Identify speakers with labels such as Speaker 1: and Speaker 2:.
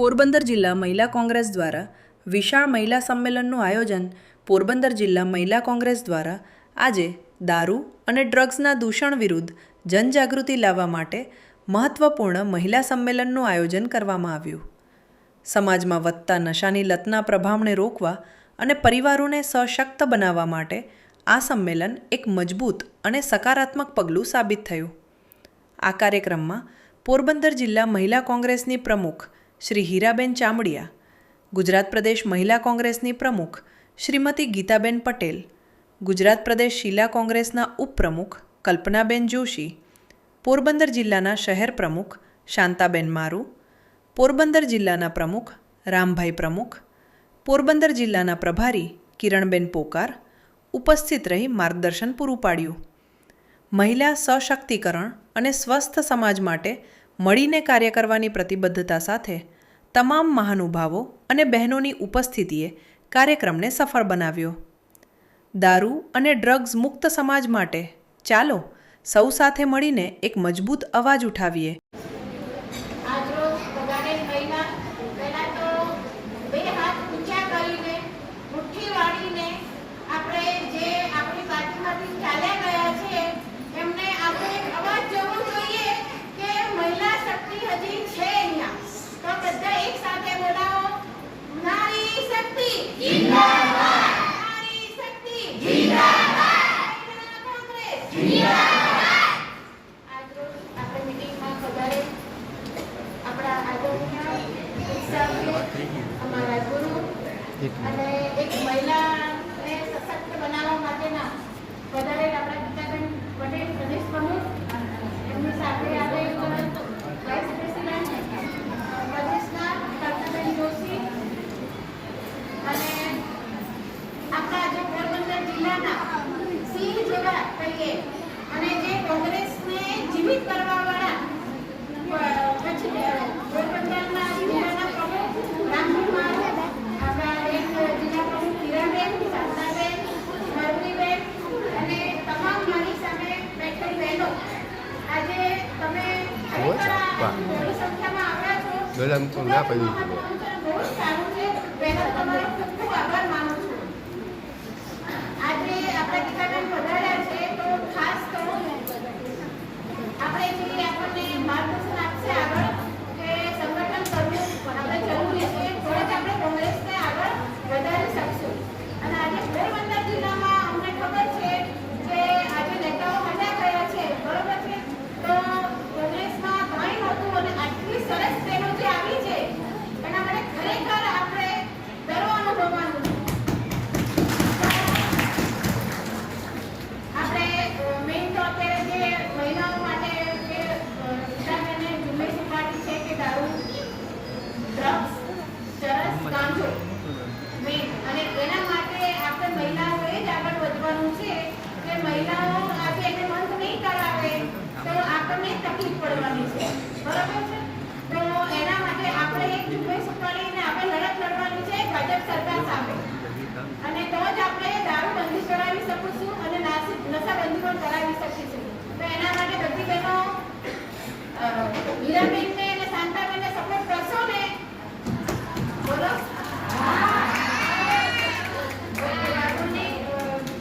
Speaker 1: પોરબંદર જિલ્લા મહિલા કોંગ્રેસ દ્વારા વિશાળ મહિલા સંમેલનનું આયોજન પોરબંદર જિલ્લા મહિલા કોંગ્રેસ દ્વારા આજે દારૂ અને ડ્રગ્સના દૂષણ વિરુદ્ધ જનજાગૃતિ લાવવા માટે મહત્ત્વપૂર્ણ મહિલા સંમેલનનું આયોજન કરવામાં આવ્યું. સમાજમાં વધતા નશાની લતના પ્રભાવને રોકવા અને પરિવારોને સશક્ત બનાવવા માટે આ સંમેલન એક મજબૂત અને સકારાત્મક પગલું સાબિત થયું. આ કાર્યક્રમમાં પોરબંદર જિલ્લા મહિલા કોંગ્રેસની પ્રમુખ શ્રી હીરાબેન ચામડિયા, ગુજરાત પ્રદેશ મહિલા કોંગ્રેસની પ્રમુખ શ્રીમતી ગીતાબેન પટેલ, ગુજરાત પ્રદેશ શીલા કોંગ્રેસના ઉપપ્રમુખ કલ્પનાબેન જોશી, પોરબંદર જિલ્લાના શહેર પ્રમુખ શાંતાબેન મારુ, પોરબંદર જિલ્લાના પ્રમુખ રામભાઈ પ્રમુખ, પોરબંદર જિલ્લાના પ્રભારી કિરણબેન પોકાર ઉપસ્થિત રહી માર્ગદર્શન પૂરું પાડ્યું. મહિલા સશક્તિકરણ અને સ્વસ્થ સમાજ માટે મળીને કાર્ય કરવાની પ્રતિબદ્ધતા સાથે તમામ મહાનુભાવો અને બહેનોની ઉપસ્થિતિએ કાર્યક્રમને સફળ બનાવ્યો. દારૂ અને ડ્રગ્સ મુક્ત સમાજ માટે ચાલો સૌ સાથે મળીને એક મજબૂત અવાજ ઉઠાવીએ.
Speaker 2: બે અને એક મહિલાને સશક્ત બનાવવા માટેના વધારે આપણા ગીતાબેન પટેલ પ્રદેશ પ્રમુખ એમની સાથે આજે વાઇસ પ્રેસિડેન્ટ પ્રદેશના કલ્પનાબેન જોશી અને આપણા જે જિલ્લાના સિંહ જેવા કહીએ. અને જે કોંગ્રેસને જીવિત કરવા વાળા પછી પોરબંદરના જિલ્લાના પ્રમુખ રામજી આપણા એક જિલ્લા પ્રમુખ હીરાબેન શાંતાબેન મરવીબેન અને તમામ મારી સામે બેઠેલ બહેનો. આજે તમે મોટી સંખ્યામાં આવ્યા છો. બહુ સારું છે. બહેનો તમારો también está aquí fuera de la misión. ¿Para qué?